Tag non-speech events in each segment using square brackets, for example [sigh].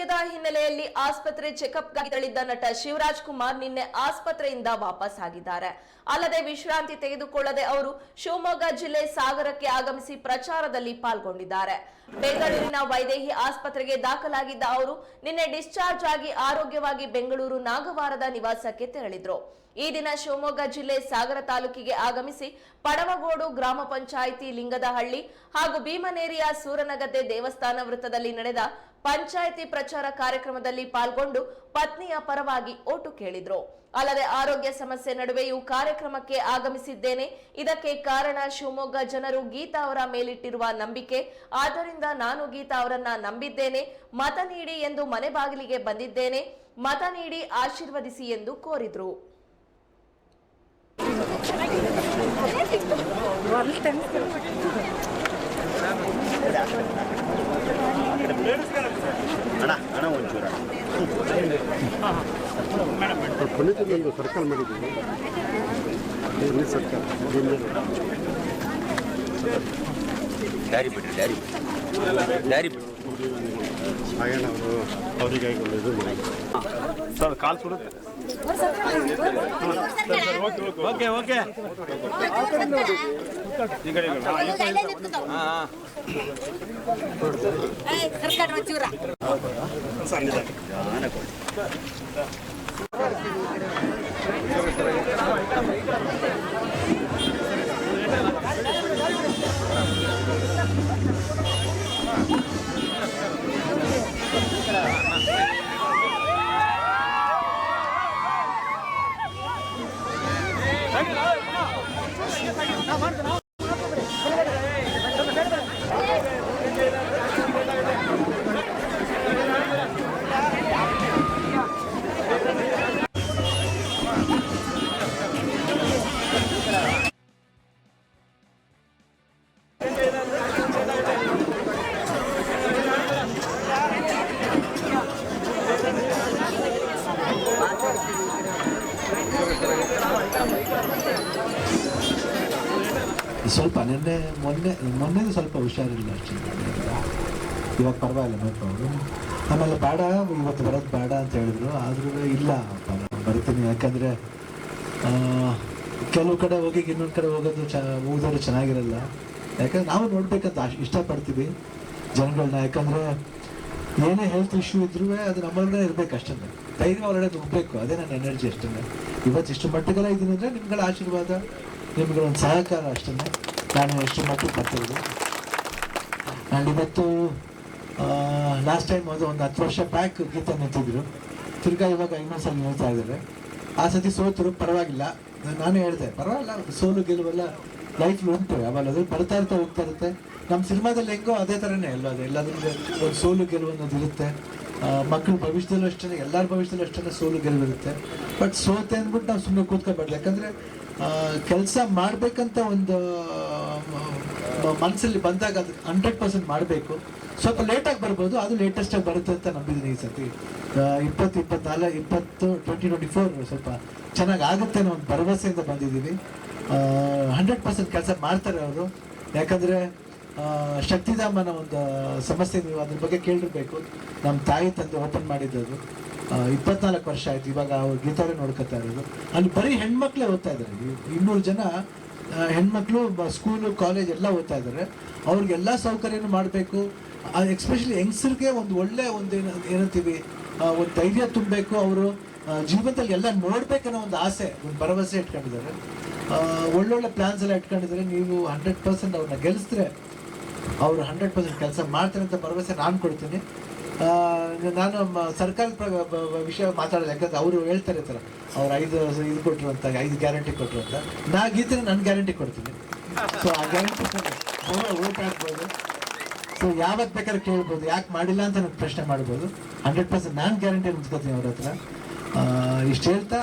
ಅನಾರೋಗ್ಯದ ಹಿನ್ನೆಲೆಯಲ್ಲಿ ಆಸ್ಪತ್ರೆ ಚೆಕಪ್ಗಾಗಿ ತೆರಳಿದ್ದ ನಟ ಶಿವರಾಜ್ ಕುಮಾರ್ ನಿನ್ನೆ ಆಸ್ಪತ್ರೆಯಿಂದ ವಾಪಸ್ ಆಗಿದ್ದಾರೆ. ಅಲ್ಲದೆ ವಿಶ್ರಾಂತಿ ತೆಗೆದುಕೊಳ್ಳದೆ ಅವರು ಶಿವಮೊಗ್ಗ ಜಿಲ್ಲೆ ಸಾಗರಕ್ಕೆ ಆಗಮಿಸಿ ಪ್ರಚಾರದಲ್ಲಿ ಪಾಲ್ಗೊಂಡಿದ್ದಾರೆ. ಬೆಂಗಳೂರಿನ ವೈದೇಹಿ ಆಸ್ಪತ್ರೆಗೆ ದಾಖಲಾಗಿದ್ದ ಅವರು ನಿನ್ನೆ ಡಿಸ್ಚಾರ್ಜ್ ಆಗಿ ಆರೋಗ್ಯವಾಗಿ ಬೆಂಗಳೂರು ನಾಗವಾರದ ನಿವಾಸಕ್ಕೆ ತೆರಳಿದ್ರು. ಈ ದಿನ ಶಿವಮೊಗ್ಗ ಜಿಲ್ಲೆ ಸಾಗರ ತಾಲೂಕಿಗೆ ಆಗಮಿಸಿ ಪಡವಗೋಡು ಗ್ರಾಮ ಪಂಚಾಯಿತಿ ಲಿಂಗದಹಳ್ಳಿ ಹಾಗೂ ಭೀಮನೇರಿಯ ಸೂರನಗದ್ದೆ ದೇವಸ್ಥಾನ ವೃತ್ತದಲ್ಲಿ ನಡೆದ ಪಂಚಾಯಿತಿ ಪ್ರಚಾರ ಕಾರ್ಯಕ್ರಮದಲ್ಲಿ ಪಾಲ್ಗೊಂಡು ಪತ್ನಿಯ ಪರವಾಗಿ ಓಟು ಕೇಳಿದ್ರು. ಅಲ್ಲದೆ ಆರೋಗ್ಯ ಸಮಸ್ಯೆ ನಡುವೆಯೂ ಕಾರ್ಯಕ್ರಮಕ್ಕೆ ಆಗಮಿಸಿದ್ದೇನೆ. ಇದಕ್ಕೆ ಕಾರಣ ಶಿವಮೊಗ್ಗ ಜನರು ಗೀತಾ ಅವರ ಮೇಲಿಟ್ಟಿರುವ ನಂಬಿಕೆ. ಆದ್ದರಿಂದ ನಾನು ಗೀತಾ ಅವರನ್ನ ನಂಬಿದ್ದೇನೆ. ಮತ ನೀಡಿ ಎಂದು ಮನೆ ಬಾಗಿಲಿಗೆ ಬಂದಿದ್ದೇನೆ. ಮತ ನೀಡಿ ಆಶೀರ್ವದಿಸಿ ಎಂದು ಕೋರಿದ್ರು. ಅಣ್ಣ ಅಣ್ಣ ಒಂಚೂರ ಪುನೀತದೊಂದು ಸರ್ಕಲ್ ಮಾಡಿದ್ದೀವಿ ಇಲ್ಲಿ ಸರ್ಕಲ್ ಡ್ಯಾರಿ ಬಿಡ್ರಿ ಡ್ಯಾರಿ ಡ್ಯಾರಿ ಬಿಡ್ರಿ ಹಾಗೇನ ಅವರು ಅವರಿಗಾಗಿ ಒಂದು ಇದು ಮಾಡಿ ಸರ್ ಕಾಲ್ ಸುಡುತ್ತೆ. Okay okay. ಸರ್ಕಾರ ಚೂರ ಸ್ವಲ್ಪ ನಿನ್ನೆ ಮೊನ್ನೆ ಮೊನ್ನೆ ಸ್ವಲ್ಪ ಹುಷಾರಿಲ್ಲ ಇವಾಗ ಪರವಾಗಿಲ್ಲ ನೋ ಪ್ರಾಬ್ಲಮ್ ಆಮೇಲೆ ಬೇಡ, ಇವತ್ತು ಬರೋದು ಬೇಡ ಅಂತ ಹೇಳಿದ್ರು. ಆದ್ರೂ ಇಲ್ಲ ಬರ್ತೀನಿ. ಯಾಕಂದರೆ ಕೆಲವು ಕಡೆ ಹೋಗಿ ಇನ್ನೊಂದು ಕಡೆ ಹೋಗೋದು ಚ ಹೋಗೋದು ಚೆನ್ನಾಗಿರಲ್ಲ. ಯಾಕಂದ್ರೆ ನಾವು ನೋಡ್ಬೇಕಂತ ಇಷ್ಟಪಡ್ತೀವಿ ಜನಗಳನ್ನ ಯಾಕಂದರೆ ಏನೇ ಹೆಲ್ತ್ ಇಶ್ಯೂ ಇದ್ರೂ ಅದು ನಮ್ಮಲ್ಲೇ ಇರಬೇಕು ಅಷ್ಟೇ ಧೈರ್ಯ ಹೊರಗಡೆ ನುಗ್ಗಬೇಕು. ಅದೇ ನನ್ನ ಎನರ್ಜಿ ಅಷ್ಟೇ ಇವತ್ತು ಇಷ್ಟು ಮಟ್ಟಿಗೆಲ್ಲ ಇದ್ದೀನಿ ಅಂದರೆ ನಿಮ್ಗಳ ಆಶೀರ್ವಾದ ನಿಮ್ಗಳ ಒಂದು ಸಹಕಾರ ಅಷ್ಟೇ ನಾನು ಎಷ್ಟು ಮಟ್ಟಿಗೆ ಬರ್ತಿರೋದು ಆ್ಯಂಡ್ ಇವತ್ತು ಲಾಸ್ಟ್ ಟೈಮ್ ಅದು ಒಂದು ಹತ್ತು ವರ್ಷ ಬ್ಯಾಕ್ ಗೀತ ನಿಂತಿದ್ರು. ತಿರ್ಗಾ ಇವಾಗ ಇನ್ನೊಂದು ಸಲ ನಿಲ್ತಾ ಇದ್ದಾರೆ. ಆ ಸತಿ ಸೋತರು ಪರವಾಗಿಲ್ಲ. ನಾನು ಹೇಳಿದೆ, ಪರವಾಗಿಲ್ಲ, ಸೋಲು ಗೆಲುವೆಲ್ಲ ಲೈಫ್ ಉಂಟು ಆಮೇಲೆ ಅದು ಬರ್ತಾ ಇರ್ತಾ ಹೋಗ್ತಾ ಇರುತ್ತೆ. ನಮ್ಮ ಸಿನಿಮಾದಲ್ಲಿ ಹೆಂಗೋ ಅದೇ ಥರನೇ ಎಲ್ಲ ಅದು? ಎಲ್ಲದರಿಂದ ಒಂದು ಸೋಲು ಗೆಲುವು ಅನ್ನೋದು ಇರುತ್ತೆ. ಮಕ್ಕಳ ಭವಿಷ್ಯದಲ್ಲೂ ಅಷ್ಟೇ ಎಲ್ಲರ ಭವಿಷ್ಯದಲ್ಲೂ ಅಷ್ಟೇ ಸೋಲು ಗೆಲುವಿರುತ್ತೆ. ಬಟ್ ಸೋತೆ ಅಂದ್ಬಿಟ್ಟು ನಾವು ಸುಮ್ಮನೆ ಕೂತ್ಕೊಬಾರ್ದು ಯಾಕಂದರೆ ಕೆಲಸ ಮಾಡಬೇಕಂತ ಒಂದು ಮನಸ್ಸಲ್ಲಿ ಬಂದಾಗ ಅದು ಹಂಡ್ರೆಡ್ ಪರ್ಸೆಂಟ್ ಮಾಡಬೇಕು. ಸ್ವಲ್ಪ ಲೇಟಾಗಿ ಬರ್ಬೋದು, ಅದು ಲೇಟೆಸ್ಟಾಗಿ ಬರುತ್ತೆ ಅಂತ ನಂಬಿದ್ದೀನಿ ಈ ಸರ್ತಿ. ಇಪ್ಪತ್ತು, ಇಪ್ಪತ್ನಾಲ್ಕು, ಇಪ್ಪತ್ತು ಟ್ವೆಂಟಿ ಟ್ವೆಂಟಿ ಫೋರ್ ಸ್ವಲ್ಪ ಚೆನ್ನಾಗಿ ಆಗುತ್ತೆ ಅನ್ನೋ ಒಂದು ಭರವಸೆಯಿಂದ ಬಂದಿದ್ದೀವಿ ಹಂಡ್ರೆಡ್ ಪರ್ಸೆಂಟ್ ಕೆಲಸ ಮಾಡ್ತಾರೆ ಅವರು. ಯಾಕಂದರೆ ಶಕ್ತಿಧಾಮನ ಒಂದು ಸಮಸ್ಯೆ ನೀವು ಅದ್ರ ಬಗ್ಗೆ ಕೇಳಿರ್ಬೇಕು. ನಮ್ಮ ತಾಯಿ ತಂದೆ ಓಪನ್ ಮಾಡಿದ್ದದು. ಇಪ್ಪತ್ನಾಲ್ಕು ವರ್ಷ ಆಯ್ತು, ಇವಾಗ ಅವ್ರು ಗೀತಾರೆ ನೋಡ್ಕೊತಾ ಇರೋದು. ಅಲ್ಲಿ ಬರೀ ಹೆಣ್ಮಕ್ಳೇ ಓದ್ತಾ ಇದ್ದಾರೆ. ಇನ್ನೂರು ಜನ ಹೆಣ್ಮಕ್ಳು ಸ್ಕೂಲು ಕಾಲೇಜ್ ಎಲ್ಲ ಓದ್ತಾ ಇದ್ದಾರೆ. ಅವ್ರಿಗೆಲ್ಲ ಸೌಕರ್ಯನೂ ಮಾಡಬೇಕು. ಎಕ್ಸ್ಪೆಷಲಿ ಯಂಗ್ಸರ್ಗೆ ಒಂದು ಒಳ್ಳೆ ಒಂದು ಏನು, ಏನಂತೀವಿ ಒಂದು ಧೈರ್ಯ ತುಂಬಬೇಕು ಅವರು. ಜೀವನದಲ್ಲಿ ಎಲ್ಲ ನೋಡ್ಬೇಕನ್ನೋ ಒಂದು ಆಸೆ, ಒಂದು ಭರವಸೆ ಇಟ್ಕೊಂಡಿದ್ದಾರೆ. ಒಳ್ಳೊಳ್ಳೆ ಪ್ಲಾನ್ಸ್ ಎಲ್ಲ ಇಟ್ಕೊಂಡಿದ್ದಾರೆ. ನೀವು ಹಂಡ್ರೆಡ್ ಪರ್ಸೆಂಟ್ ಅವ್ರನ್ನ ಗೆಲ್ಲಿಸಿದ್ರೆ ಅವರು ಹಂಡ್ರೆಡ್ ಪರ್ಸೆಂಟ್ ಕೆಲಸ ಮಾಡ್ತಾರೆ ಅಂತ ಭರವಸೆ ನಾನು ಕೊಡ್ತೀನಿ. ನಾನು ಸರ್ಕಾರದ ವಿಷಯ ಮಾತಾಡೋದು ಯಾಕಂದ್ರೆ ಅವರು ಹೇಳ್ತಾರೆ ಥರ. ಅವ್ರು ಐದು ಇದು ಕೊಟ್ಟರು ಅಂತ, ಐದು ಗ್ಯಾರಂಟಿ ಕೊಟ್ಟರು ಅಂತ. ನಾ ಗೀತೆ ನನ್ನ ಗ್ಯಾರಂಟಿ ಕೊಡ್ತೀನಿ. ಸೊ ಆ ಗ್ಯಾರಂಟಿ ಓಟ್ ಹಾಕ್ಬೋದು. ಸೊ ಯಾವತ್ತು ಬೇಕಾದ್ರೆ ಕೇಳ್ಬೋದು. ಯಾಕೆ ಮಾಡಿಲ್ಲ ಅಂತ ನನಗೆ ಪ್ರಶ್ನೆ ಮಾಡ್ಬೋದು. ಹಂಡ್ರೆಡ್ ಪರ್ಸೆಂಟ್ ನಾನು ಗ್ಯಾರಂಟಿ ಮುಚ್ಕೋತೀನಿ ಅವ್ರ ಹತ್ರ. ಇಷ್ಟು ಹೇಳ್ತಾ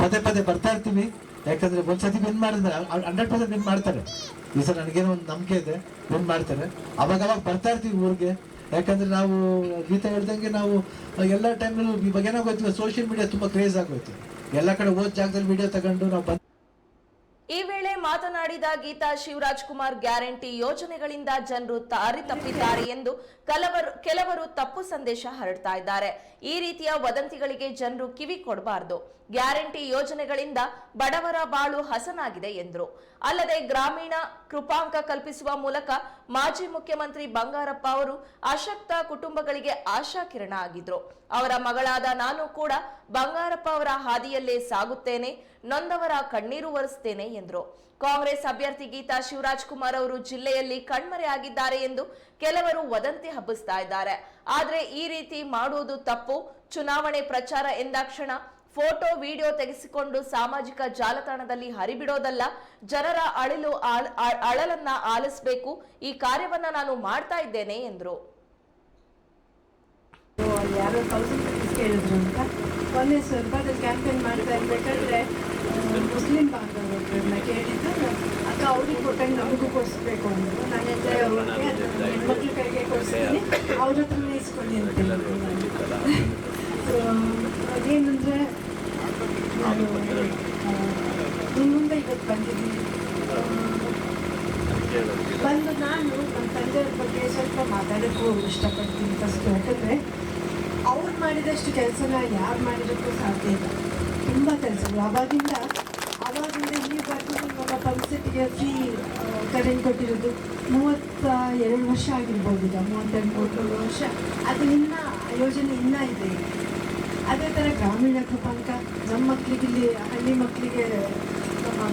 ಪದೇ ಪದೇ ಬರ್ತಾ ಯಾಕಂದರೆ ಯಾಕಂದ್ರೆ ಒಂದ್ಸತಿ ವಿನ್ ಮಾಡಿದ್ರೆ ಹಂಡ್ರೆಡ್ ಪರ್ಸೆಂಟ್ ವಿನ್ ಮಾಡ್ತಾರೆ. ಈ ಸರ್ ನನಗೇನೋ ಒಂದು ನಂಬಿಕೆ ಇದೆ. ವಿನ್ ಮಾಡ್ತಾರೆ. ಅವಾಗ ಅವಾಗ ಬರ್ತಾ ಇರ್ತೀವಿ ಊರಿಗೆ. ಯಾಕಂದ್ರೆ ನಾವು ಗೀತಾ ಹೇಳ್ದಂಗೆ ನಾವು ಎಲ್ಲ ಟೈಮಲ್ಲೂ ಈ ಬಗ್ಗೆ ಏನಾಗೋಯ್ತು ಸೋಷಿಯಲ್ ಮೀಡಿಯಾ ತುಂಬಾ ಕ್ರೇಜ್ ಆಗೋಯ್ತು. ಎಲ್ಲ ಕಡೆ ಓದ್ ಜಾಗದಲ್ಲಿ ವಿಡಿಯೋ ತಗೊಂಡು ನಾವು ಬಂದ ಈ ವೇಳೆ ಮಾತನಾಡಿದ ಗೀತಾ, ಶಿವರಾಜ್ ಕುಮಾರ್ ಗ್ಯಾರಂಟಿ ಯೋಜನೆಗಳಿಂದ ಜನರು ತಾರಿ ತಪ್ಪಿದ್ದಾರೆ ಎಂದು ಕೆಲವರು ಕೆಲವರು ತಪ್ಪು ಸಂದೇಶ ಹರಡ್ತಾ ಇದ್ದಾರೆ. ಈ ರೀತಿಯ ವದಂತಿಗಳಿಗೆ ಜನರು ಕಿವಿ ಕೊಡಬಾರದು. ಗ್ಯಾರಂಟಿ ಯೋಜನೆಗಳಿಂದ ಬಡವರ ಬಾಳು ಹಸನಾಗಿದೆ ಎಂದರು. ಅಲ್ಲದೆ ಗ್ರಾಮೀಣ ಕೃಪಾಂಕ ಕಲ್ಪಿಸುವ ಮೂಲಕ ಮಾಜಿ ಮುಖ್ಯಮಂತ್ರಿ ಬಂಗಾರಪ್ಪ ಅವರು ಅಶಕ್ತ ಕುಟುಂಬಗಳಿಗೆ ಆಶಾಕಿರಣ ಆಗಿದ್ರು. ಅವರ ಮಗಳಾದ ನಾನು ಕೂಡ ಬಂಗಾರಪ್ಪ ಅವರ ಹಾದಿಯಲ್ಲೇ ಸಾಗುತ್ತೇನೆ, ನೊಂದವರ ಕಣ್ಣೀರು ಒರೆಸ್ತೇನೆ ಎಂದರು. ಕಾಂಗ್ರೆಸ್ ಅಭ್ಯರ್ಥಿ ಗೀತಾ ಶಿವರಾಜ್ ಕುಮಾರ್ ಅವರು ಜಿಲ್ಲೆಯಲ್ಲಿ ಕಣ್ಮರೆಯಾಗಿದ್ದಾರೆ ಎಂದು ಕೆಲವರು ವದಂತಿ ಹಬ್ಬಿಸ್ತಾ ಇದ್ದಾರೆ. ಆದರೆ ಈ ರೀತಿ ಮಾಡುವುದು ತಪ್ಪು, ಚುನಾವಣೆ ಪ್ರಚಾರ ಎಂದಾಕ್ಷಣ ಫೋಟೋ ವಿಡಿಯೋ ತೆಗೆಸಿಕೊಂಡು ಸಾಮಾಜಿಕ ಜಾಲತಾಣದಲ್ಲಿ ಹರಿಬಿಡೋದಲ್ಲ ಜನರ ಅಳಿಲು ಅಳಲನ್ನ ಆಲಿಸಬೇಕು ಈ ಕಾರ್ಯವನ್ನ ನಾನು ಮಾಡ್ತಾ ಇದ್ದೇನೆ ಎಂದರು. ಅಲ್ಲಿ ಯಾರೋ ಕೇಳಿದ್ರು ಅಂತ. ಮೊನ್ನೆ ಸ್ವಲ್ಪ ಕ್ಯಾಂಪೇನ್ ಮಾಡ್ತಾ ಇರ್ಬೇಕಾದ್ರೆ ಮುಸ್ಲಿಂ ಬಾಂಧವರನ್ನ ಕೇಳಿದ್ದು ಅಕ್ಕ ಅವ್ರಿಗೆ ಕೊಟ್ಟಂಗೆ ನಮಗೂ ಕೊಡಿಸ್ಬೇಕು ಅಂದರು. ನಾನು ಎಲ್ಲ ಅವ್ರಿಗೆ ಹೆಣ್ಮಕ್ಳ ಕೈಗೆ ಕೊಡಿಸ್ತೀನಿ ಅವ್ರ ಹತ್ರನೇ ಇಸ್ಕೊಂಡಿರ್ತೀನಿ ಅಂತ. ಸೊ [laughs] ಅದೇನಂದರೆ ಮುಂದೆ ಇವತ್ತು ಬಂದಿದ್ದೀನಿ ಬಂದು ನಾನು ನಮ್ಮ ತಂದೆಯವ್ರ ಬಗ್ಗೆ ಸ್ವಲ್ಪ ಮಾತಾಡೋಕ್ಕೂ ಇಷ್ಟಪಡ್ತೀನಿ ಫಸ್ಟ್ ಯಾಕಂದರೆ ಅವ್ರು ಮಾಡಿದಷ್ಟು ಕೆಲಸನ ಯಾರು ಮಾಡಿದಕ್ಕೂ ಸಾಧ್ಯ ಇಲ್ಲ ತುಂಬ ಕೆಲಸಗಳು ಅವಾಗಿಂದ ಅವಾಗಿಂದ ಇಲ್ಲಿವರೆಗೂ ನಮ್ಮ ಪಂಪ್ಸೆಟ್ಗೆ ಫ್ರೀ ಕರೆಂಟ್ ಕೊಟ್ಟಿರೋದು ಮೂವತ್ತ ಎರಡು ವರ್ಷ ಆಗಿರ್ಬೋದು ಈಗ ಮೂವತ್ತೆರಡು ಮೂವತ್ತೇಳು ವರ್ಷ ಅದು ಇನ್ನೂ ಯೋಜನೆ ಇನ್ನೂ ಇದೆ ಅದೇ ಥರ ಗ್ರಾಮೀಣ ಕೃಪಾಂಕ ನಮ್ಮ ಮಕ್ಕಳಿಗೆ ಇಲ್ಲಿ ಹಳ್ಳಿ ಮಕ್ಕಳಿಗೆ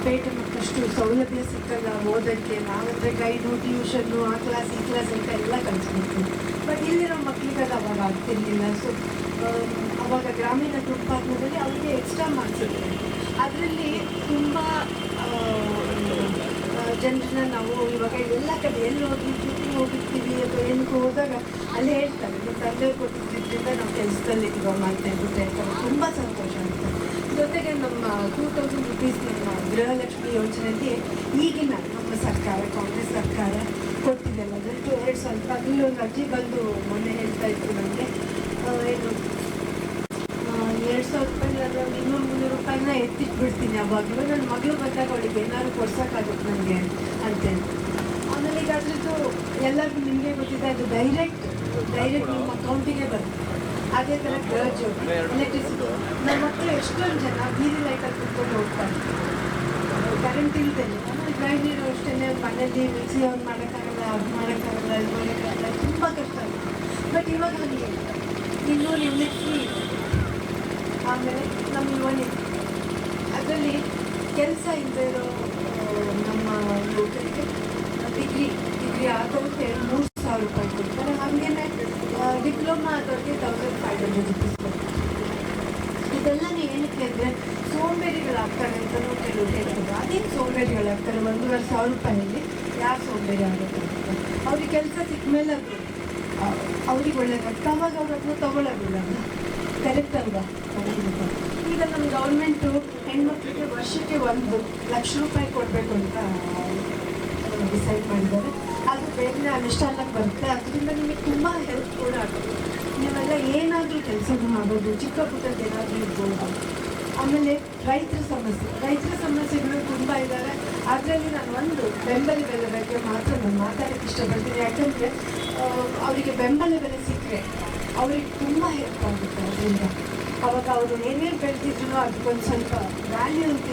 ಪೇಟೆ ಮಕ್ಕಳಷ್ಟು ಸೌಲಭ್ಯ ಸಿಕ್ಕಲ್ಲ ಓದೋಕ್ಕೆ, ನಾವಂದರೆ ಗೈಡು ಟ್ಯೂಷನ್ನು ಆ ಕ್ಲಾಸ್ ಈ ಕ್ಲಾಸ್ ಅಂತ ಎಲ್ಲ ಕಲಿಸ್ಬೇಕು ಬಟ್ ಇಲ್ಲಿರೋ ಮಕ್ಕಳಿಗೆ ಅದು ಅವಾಗ ಆಗ್ತಿರ್ಲಿಲ್ಲ. ಸೊ ಅವಾಗ ಗ್ರಾಮೀಣ ಕೃಪಾಂಕದಲ್ಲಿ ಅವರಿಗೆ ಎಕ್ಸ್ಟ್ರಾ ಮಾರ್ಕ್ಸ್ ಅದರಲ್ಲಿ ತುಂಬ ಜನರನ್ನ ನಾವು ಇವಾಗ ಎಲ್ಲ ಕಡೆ ಎಲ್ಲಿ ಹೋಗಿ ಶೂಟಿಂಗ್ ಹೋಗಿರ್ತೀವಿ ಅಥವಾ ಏನಕ್ಕೆ ಹೋದಾಗ ಅಲ್ಲಿ ಹೇಳ್ತಾರೆ. ನಿಮ್ಮ ತಂದೆ ಕೊಟ್ಟಿದ್ದರಿಂದ ನಾವು ಕೆಲಸದಲ್ಲಿ ಇವಾಗ ಮಾಡ್ತಾ ಇರುತ್ತೆ ತುಂಬ ಸಂತೋಷ ಆಗುತ್ತೆ. ಜೊತೆಗೆ ನಮ್ಮ ಟೂ ತೌಸಂಡ್ ರುಪೀಸ್ ನಮ್ಮ ಗೃಹಲಕ್ಷ್ಮಿ ಯೋಜನೆಯಲ್ಲಿ ಈಗಿನ ನಮ್ಮ ಸರ್ಕಾರ, ಕಾಂಗ್ರೆಸ್ ಸರ್ಕಾರ ಕೊಟ್ಟಿದೆ. ಅದಂತೂ ಎರಡು ಸ್ವಲ್ಪ ಅಲ್ಲಿ ಒಂದು ಅರ್ಜಿ ಬಂದು ಮೊನ್ನೆ ಹೇಳ್ತಾ ಇತ್ತು ನನಗೆ ಏನು ಎರಡು ಸಾವಿರ ರೂಪಾಯಿ ಆದರೆ ಇನ್ನೂರು ಮುನ್ನೂರು ರೂಪಾಯಿನ ಎತ್ತಿಟ್ಬಿಡ್ತೀನಿ. ಅವಾಗಲೂ ನನ್ನ ಮಗಳು ಬಂದಾಗ ಅವಳಿಗೆ ಏನಾದ್ರು ಕೊಡ್ಸೋಕ್ಕಾಗುತ್ತೆ ನನಗೆ ಅಂತೇಳಿ ಆಮೇಲೆ ಈಗ ಅದ್ರದ್ದು ಎಲ್ಲರಿಗೂ ನಿಮಗೆ ಗೊತ್ತಿದೆ, ಅದು ಡೈರೆಕ್ಟ್ ಡೈರೆಕ್ಟ್ ನಿಮ್ಮ ಅಕೌಂಟಿಗೆ ಬರುತ್ತೆ. ಅದೇ ಥರ ಜ್ಯೋತಿ ಎಲೆಕ್ಟ್ರಿಸಿಟಿ ನಮ್ಮ ಮಕ್ಕಳು ಎಷ್ಟೊಂದು ಜನ ಬೀದಿ ಲೈಟಲ್ಲಿ ಕುತ್ಕೊಂಡು ಹೋಗ್ತಾರೆ. ಕರೆಂಟ್ ಇಲ್ದೇನೆ ಆಮೇಲೆ ಗೃಹಿಣಿಯರು ಅಷ್ಟೇ ಮನೇಲಿ ಮಿಕ್ಸಿ ಅವ್ರು ಮಾಡೋಕ್ಕಾಗಲ್ಲ, ಅದು ಮಾಡೋಕ್ಕಾಗಲ್ಲ ಇದು ಮಾಡೋಕ್ಕಾಗಲ್ಲ, ತುಂಬ ಕಷ್ಟ ಬಟ್ ಇವಾಗ ನನಗೆ ಇನ್ನೂ ನಿಮಗೆ ಫ್ರೀ ಆಮೇಲೆ ನಮ್ಮ ಮನೆ. ಅದರಲ್ಲಿ ಕೆಲಸ ಇಲ್ಲದೆ ಇರೋ ನಮ್ಮ ಯುವಕರಿಗೆ ಡಿಗ್ರಿ ಡಿಗ್ರಿ ಆದವ್ರಿಗೆ ಮೂರು ಸಾವಿರ ರೂಪಾಯಿ ಕೊಡ್ತಾರೆ. ಹಾಗೇನೆ ಡಿಪ್ಲೊಮಾ ಆದವ್ರಿಗೆ ತೌಸಂಡ್ ಫೈವ್ ಹಂಡ್ರೆಡ್ ರುಪೀಸ್ ಕೊಡ್ತಾರೆ. ಇದೆಲ್ಲನೇ ಏನಕ್ಕೆ ಅಂದರೆ ಸೋಂಬೇರಿಗಳಾಗ್ತಾರೆ ಅಂತಲೂ ಕೆಲವರು ಹೇಳ್ತಾರೆ ಅದೇನು ಸೋಂಬೇರಿಗಳಾಗ್ತಾರೆ? ಒಂದೂವರೆ ಸಾವಿರ ರೂಪಾಯಿಯಲ್ಲಿ ಯಾರು ಸೋಂಬೇರಿ ಆಗುತ್ತೆ ಅವ್ರಿಗೆ ಕೆಲಸ ಸಿಕ್ಕ ಮೇಲೆ ಅವ್ರಿಗೆ ಒಳ್ಳೇದಾಗ್ತದೆ. ಅವಾಗ ಅವ್ರ ಹತ್ರ ತಗೊಳ್ಳೋದಿಲ್ಲ ಕರೆಕ್ಟ್ ಅಲ್ವಾ ಈಗ ನಮ್ಮ ಗೌರ್ಮೆಂಟು ಹೆಣ್ಮಕ್ಳಿಗೆ ವರ್ಷಕ್ಕೆ ಒಂದು ಲಕ್ಷ ರೂಪಾಯಿ ಕೊಡಬೇಕು ಅಂತ ಡಿಸೈಡ್ ಮಾಡಿದ್ದಾರೆ. ಅದು ಬೇಗನೆ ಅನುಷ್ಠಾನಕ್ಕೆ ಬರುತ್ತೆ. ಅದರಿಂದ ನಿಮಗೆ ತುಂಬ ಹೆಲ್ಪ್ ಕೂಡ ಆಗುತ್ತೆ. ನೀವೆಲ್ಲ ಏನಾದರೂ ಕೆಲಸ ಮಾಡೋದು ಚಿಕ್ಕ ಏನಾದರೂ ಇರ್ಬೋದು. ಆಮೇಲೆ ರೈತರ ಸಮಸ್ಯೆ. ರೈತರ ಸಮಸ್ಯೆಗಳು ತುಂಬ ಇದ್ದಾವೆ ಅದರಲ್ಲಿ ನಾನು ಒಂದು ಬೆಂಬಲ ಬೆಲೆ ಬಗ್ಗೆ ಮಾತ್ರ ನಾನು ಮಾತಾಡೋಕ್ಕೆ ಇಷ್ಟಪಡ್ತೀನಿ. ಯಾಕಂದರೆ ಅವರಿಗೆ ಬೆಂಬಲ ಬೆಲೆ ಸಿಕ್ಕರೆ ಅವ್ರಿಗೆ ತುಂಬ ಹೆಲ್ಪ್ ಆಗುತ್ತೆ ಅದರಿಂದ. ಅವಾಗ ಅವರು ಏನೇನು ಬೆಳೆದಿದ್ರು ಅದಕ್ಕೊಂದು ಸ್ವಲ್ಪ ವ್ಯಾಲ್ಯೂ ಅಂತ